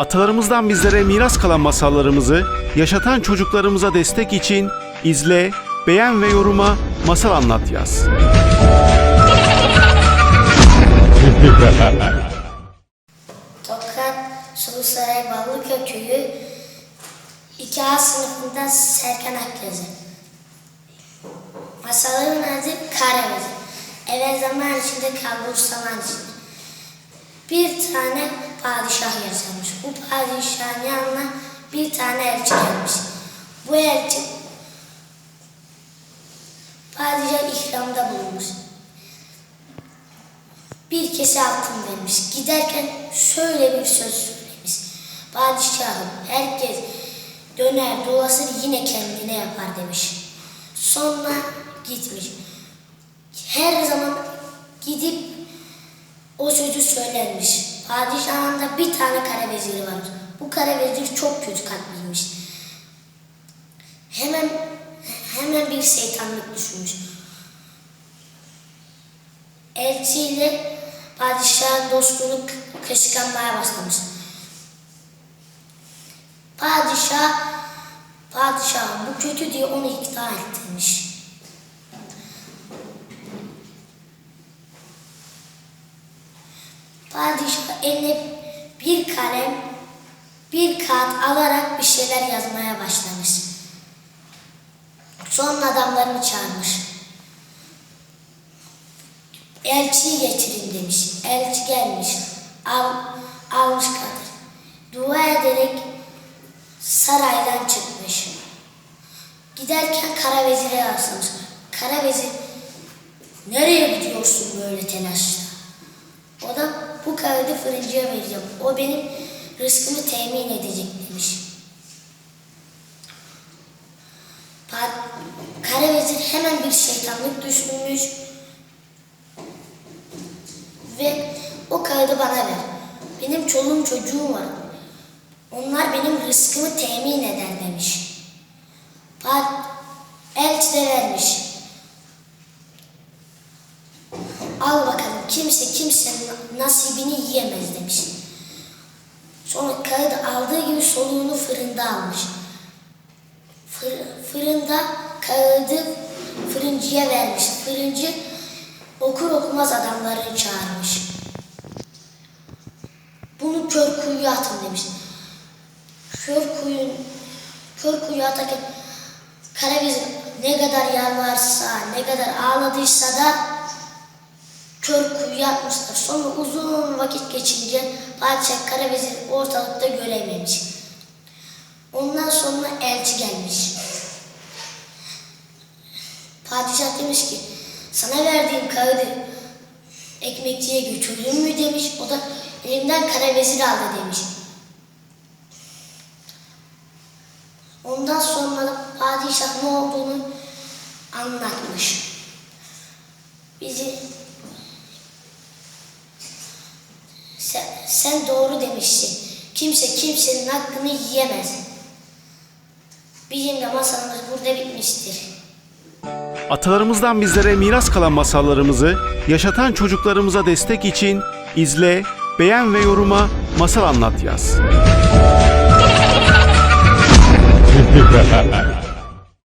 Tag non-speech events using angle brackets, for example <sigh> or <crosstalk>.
Atalarımızdan bizlere miras kalan masallarımızı yaşatan çocuklarımıza destek için izle, beğen ve yoruma masal anlat yaz. Tokat Sulusaray Ballıköy Köyü 2A sınıfında Serkan Akgözü. Masalların adı Karavezi. Evvel zaman içinde zaman içinde. Bir tane padişah yaşamış. Bu padişahın yanına bir tane elçi gelmiş. Bu elçi padişah ikramda bulunmuş bir kese altın vermiş. Giderken şöyle bir söz söylemiş. Padişahım herkes döner dolaşır yine kendine yapar demiş. Sonra gitmiş. Her zaman gidip o sözü söylenmiş. Padişahın da bir tane kara veziri varmış. Bu kara vezir çok kötü kalpliymiş. Hemen hemen bir şeytanlık düşünmüş. Elçiyle padişahın dostluğunu k- kıskanmaya başlamış. Padişah, padişah bu kötü diye onu ikna ettirmiş. Padişah eline bir kalem, bir kağıt alarak bir şeyler yazmaya başlamış. Sonra adamlarını çağırmış. Elçiyi getirin demiş. Elçi gelmiş. Al, almış kadın. Dua ederek saraydan çıkmış. Giderken kara vezire rastlamış. Kara vezir nereye gidiyorsun böyle telaşla? O da bu kağıdı fırıncıya vereceğim. O benim rızkımı temin edecek demiş. Kara vezir hemen bir şeytanlık düşünmüş ve o kağıdı bana ver. Benim çoluğum çocuğum var. Onlar benim rızkımı temin eder demiş. Pat elçi de vermiş. Al bakalım kimse kimsenin nasibini yiyemez demiş. Sonra kağıdı aldığı gibi soluğunu fırında almış. Fır- fırında kağıdı fırıncıya vermiş. Fırıncı okur okumaz adamları çağırmış. Bunu kör kuyuya atın demiş. Kör kuyu, kör kuyuya atarken Karagöz'ün ne kadar yalvarsa, ne kadar ağladıysa da kör kuyuya atmışlar. Sonra uzun vakit geçince Padişah Karavezir ortalıkta görememiş. Ondan sonra elçi gelmiş. Padişah demiş ki sana verdiğim kağıdı ekmekçiye götürdün mü demiş. O da elimden kara vezir aldı demiş. Ondan sonra da padişah ne olduğunu anlatmış. Bizi sen, sen doğru demişsin. Kimse kimsenin hakkını yiyemez. Bizim de masalımız burada bitmiştir. Atalarımızdan bizlere miras kalan masallarımızı yaşatan çocuklarımıza destek için izle, beğen ve yoruma masal anlat yaz. <laughs>